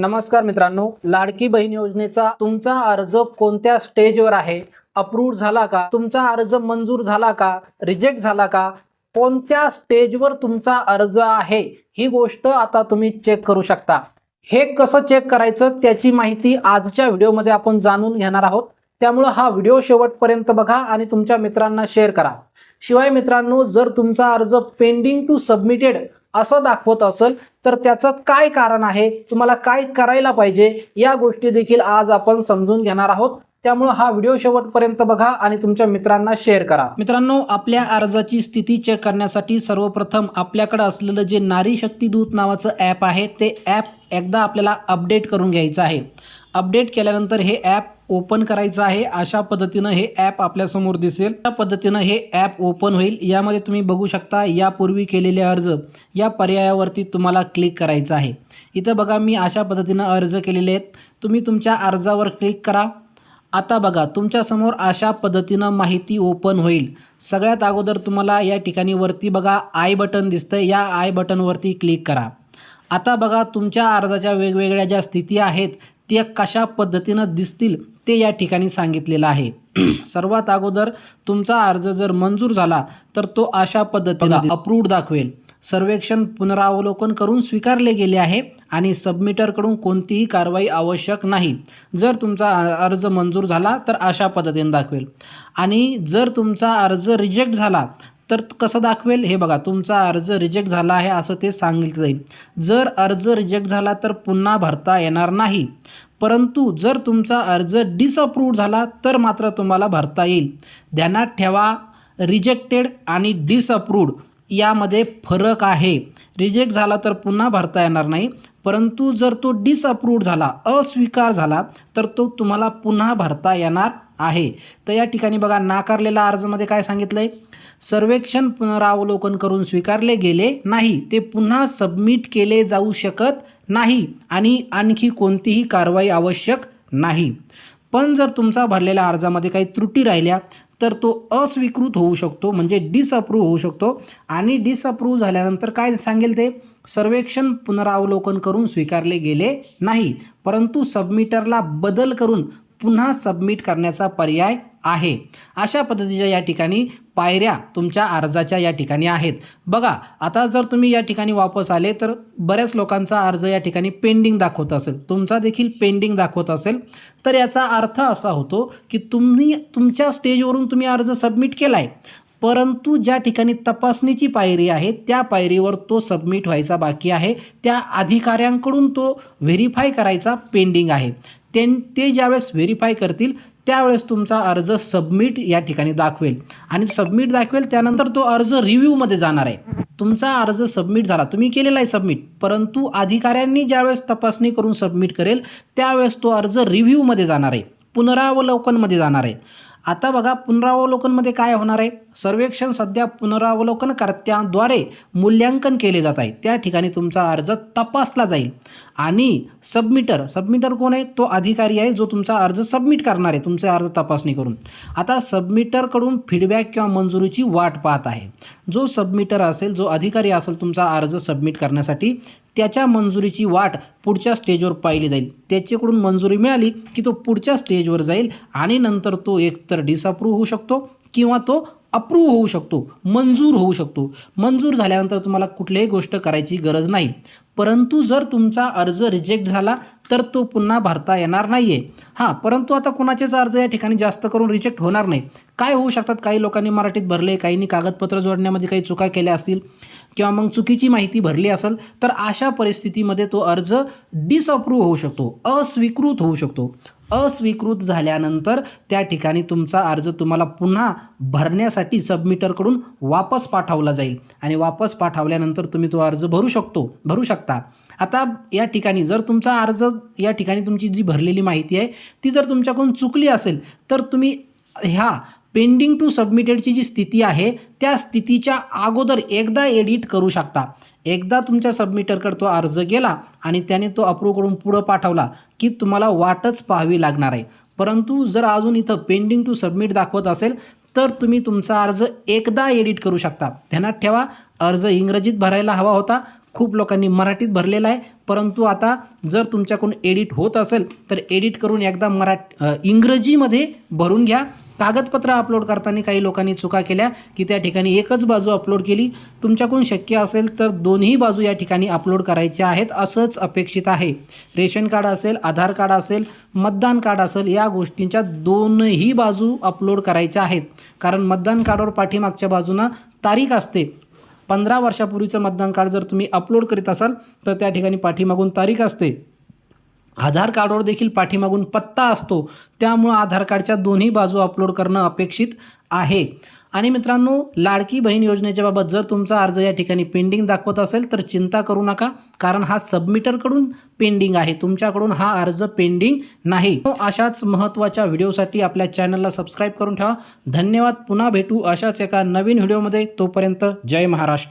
नमस्कार मित्रांनो लाडकी बहीण योजनेचा तुमचा अर्ज कोणत्या स्टेजवर आहे? अप्रूव्ह झाला का? तुमचा अर्ज मंजूर झाला का? रिजेक्ट झाला का? कोणत्या स्टेजवर तुमचा अर्ज आहे? ही गोष्ट आता तुम्ही चेक करू शकता. हे कसं चेक करायचं त्याची माहिती आजच्या व्हिडिओमध्ये आपण जाणून घेणार आहोत. त्यामुळं हा व्हिडिओ शेवटपर्यंत बघा आणि तुमच्या मित्रांना शेअर करा. शिवाय मित्रांनो जर तुमचा अर्ज पेंडिंग टू सबमिटेड असं दाखवत असेल तर त्याचं काय कारण आहे? तुम्हाला काय करायला पाहिजे? या गोष्टी देखील आज आपण समजून घेणार आहोत. त्यामुळे हा व्हिडिओ शेवटपर्यंत बघा आणि तुमच्या मित्रांना शेअर करा. मित्रांनो आपल्या अर्जाची स्थिती चेक करण्यासाठी सर्वप्रथम आपल्याकडे असलेलं जे नारी शक्ती दूत नावाचं ॲप आहे ते ॲप एकदा आपल्याला अपडेट करून घ्यायचं आहे. अपडेट केल्यानंतर हे ॲप ओपन करायचं आहे अशा पद्धतीनं हे ॲप आपल्यासमोर दिसेल. त्या पद्धतीनं हे ॲप ओपन होईल. यामध्ये तुम्ही बघू शकता यापूर्वी केलेले अर्ज या पर्यायावरती तुम्हाला क्लिक करायचं आहे. इथं बघा मी अशा पद्धतीनं अर्ज केलेले आहेत. तुम्ही तुमच्या अर्जावर क्लिक करा. आता बघा तुमच्यासमोर अशा पद्धतीनं माहिती ओपन होईल. सगळ्यात अगोदर तुम्हाला या ठिकाणी वरती बघा आय बटन दिसतं या आय बटनवरती क्लिक करा. आता बघा तुमच्या अर्जाच्या वेगवेगळ्या ज्या स्थिती आहेत त्या कशा पद्धतीनं दिसतील ते या ठिकाणी सांगितलेलं आहे. सर्वात अगोदर तुमचा अर्ज जर मंजूर झाला तर तो अशा पद्धतीनं अप्रूव्ड दाखवेल. सर्वेक्षण पुनरावलोकन करून स्वीकारले गेले आहे आणि सबमिटरकडून कोणतीही कारवाई आवश्यक नाही. जर तुमचा अर्ज मंजूर झाला तर अशा पद्धतीने दाखवेल. आणि जर तुमचा अर्ज रिजेक्ट झाला तर कसं दाखवेल? हे बघा तुमचा अर्ज रिजेक्ट झाला आहे असं ते सांगितलं जाईल. जर अर्ज रिजेक्ट झाला तर पुन्हा भरता येणार नाही. परंतु जर तुमचा अर्ज डिसअप्रूव्ह झाला तर मात्र तुम्हाला भरता येईल. ध्यानात ठेवा रिजेक्टेड आणि डिसअप्रूव्ड यामध्ये फरक आहे. रिजेक्ट झाला तर पुन्हा भरता येणार नाही. परंतु जर तो डिसअप्रूव्ड झाला अस्वीकार झाला तर तो तुम्हाला पुन्हा भरता येणार आहे. तर या ठिकाणी बघा नाकारलेला अर्जमध्ये काय सांगितलं आहे सर्वेक्षण पुनरावलोकन करून स्वीकारले गेले नाही. ते पुन्हा सबमिट केले जाऊ शकत नाही आणि आणखी कोणतीही कारवाई आवश्यक नाही. पण जर तुमचा भरलेल्या अर्जामध्ये काही त्रुटी राहिल्या तर तो अस्वीकृत होऊ शकतो म्हणजे डिसअप्रूव्ह होऊ शकतो. आणि डिसअप्रूव्ह झाल्यानंतर काय सांगेल ते? सर्वेक्षण पुनरावलोकन करून स्वीकारले गेले नाही. परंतु सबमिटरला बदल करून पुन्हा सबमिट करण्याचा पर्याय आहे. अशा पद्धतीच्या या ठिकाणी पायऱ्या तुमच्या अर्जाच्या या ठिकाणी आहेत. बघा आता जर तुम्ही या ठिकाणी वापस आले तर बऱ्याच लोकांचा अर्ज या ठिकाणी पेंडिंग दाखवत असेल. तुमचा देखील पेंडिंग दाखवत असेल. तर याचा अर्थ असा होतो की तुम्ही तुमच्या स्टेजवरून तुम्ही अर्ज सबमिट केला आहे परंतु ज्या ठिकाणी तपासणीची पायरी आहे त्या पायरीवर तो सबमिट व्हायचा बाकी आहे. त्या अधिकाऱ्यांकडून तो व्हेरीफाय करायचा पेंडिंग आहे. ते ते ज्यावेळेस व्हेरीफाय करतील त्यावेळेस तुमचा अर्ज सबमिट या ठिकाणी दाखवेल. आणि सबमिट दाखवेल त्यानंतर तो अर्ज रिव्ह्यूमध्ये जाणार आहे. तुमचा अर्ज सबमिट झाला. तुम्ही केलेला आहे सबमिट परंतु अधिकाऱ्यांनी ज्यावेळेस तपासणी करून सबमिट करेल त्यावेळेस तो अर्ज रिव्ह्यूमध्ये जाणार आहे. पुनरावलोकनमध्ये जाणार आहे. आता बघा पुनरावलोकनमध्ये काय होणार आहे? सर्वेक्षण सध्या पुनरावलोकनकर्त्यांद्वारे मूल्यांकन केले जात आहे. त्या ठिकाणी तुमचा अर्ज तपासला जाईल. आणि सबमिटर सबमिटर कोण आहे? तो अधिकारी आहे जो तुमचा अर्ज सबमिट करणार आहे तुमचा अर्ज तपासणी करून. आता सबमिटरकडून फीडबॅक किंवा मंजुरीची वाट पाहत आहे. जो सबमिटर असेल जो अधिकारी असेल तुमचा अर्ज सबमिट करण्यासाठी त्याच्या मंजुरीची वाट पुढच्या स्टेजवर पाहिली जाईल. त्याच्याकडून मंजुरी मिळाली की तो पुढच्या स्टेजवर जाईल आणि नंतर तो एकतर डिसअप्रूव्ह होऊ शकतो किंवा तो अप्रूव्ह होऊ शकतो मंजूर होऊ शकतो. मंजूर झाल्यानंतर तुम्हाला कुठलीही गोष्ट करायची गरज नाही. परंतु जर तुमचा अर्ज रिजेक्ट झाला तर तो पुन्हा भरता येणार नाही आहे हां परंतु आता कुणाचेच अर्ज या ठिकाणी जास्त करून रिजेक्ट होणार नाही. काय होऊ शकतात? काही लोकांनी मराठीत भरले काहींनी कागदपत्र जोडण्यामध्ये काही चुका केल्या असतील किंवा मग चुकीची माहिती भरली असेल तर अशा परिस्थितीमध्ये तो अर्ज डिसअप्रूव्ह होऊ शकतो अस्वीकृत होऊ शकतो. अस्वीकृत झाल्यानंतर त्या ठिकाणी तुमचा अर्ज तुम्हाला पुन्हा भरण्यासाठी सबमिटरकडून वापस पाठवला जाईल. आणि वापस पाठवल्यानंतर तुम्ही तो अर्ज भरू शकतो. भरू शकता. आता या ठिकाणी जर तुमचा अर्ज या ठिकाणी तुमची जी भरलेली माहिती आहे ती जर तुमच्याकडून चुकली असेल तर तुम्ही ह्या पेंडिंग टू सबमिटेडची जी स्थिती आहे त्या स्थितीच्या अगोदर एकदा एडिट करू शकता. एकदा तुमच्या सबमिटरकडे तो अर्ज गेला आणि त्याने तो अप्रूव्ह करून पुढं पाठवला की तुम्हाला वाटच पाहावी लागणार आहे. परंतु जर अजून इथं पेंडिंग टू सबमिट दाखवत असेल तर तुम्ही तुमचा अर्ज एकदा एडिट करू शकता. ध्यानात ठेवा अर्ज इंग्रजीत भरायला हवा होता. खूप लोकांनी मराठीत भरलेला आहे. परंतु आता जर तुमच्याकडून एडिट होत असेल तर एडिट करून एकदा मरा इंग्रजीमध्ये भरून घ्या. कागदपत्र अपलोड करताना काही लोकांनी चुका केल्या की त्या ठिकाणी एकच बाजू अपलोड केली. तुमच्याकडून शक्य असेल तर दोन्ही बाजू या ठिकाणी अपलोड करायच्या आहेत असंच अपेक्षित आहे. रेशन कार्ड असेल आधार कार्ड असेल मतदान कार्ड असेल या गोष्टींच्या दोनही बाजू अपलोड करायच्या आहेत. कारण मतदान कार्डवर पाठीमागच्या बाजूनं तारीख असते. पंधरा वर्षापूर्वीचं मतदान कार्ड जर तुम्ही अपलोड करीत असाल तर त्या ठिकाणी पाठीमागून तारीख असते. आधार कार्डवर देखील पाठीमागून पत्ता असतो. त्यामुळं आधार कार्डच्या दोन्ही बाजू अपलोड करणं अपेक्षित आहे. आणि मित्रांनो लाडकी बहीण योजनेच्या बाबत जर तुमचा अर्ज या ठिकाणी पेंडिंग दाखवत असेल तर चिंता करू नका कारण हा सबमिटरकडून पेंडिंग आहे. तुमच्याकडून हा अर्ज पेंडिंग नाही. हो, अशाच महत्त्वाच्या व्हिडिओसाठी आपल्या चॅनलला सबस्क्राईब करून ठेवा. धन्यवाद पुन्हा भेटू अशाच एका नवीन व्हिडिओमध्ये. तोपर्यंत जय महाराष्ट्र.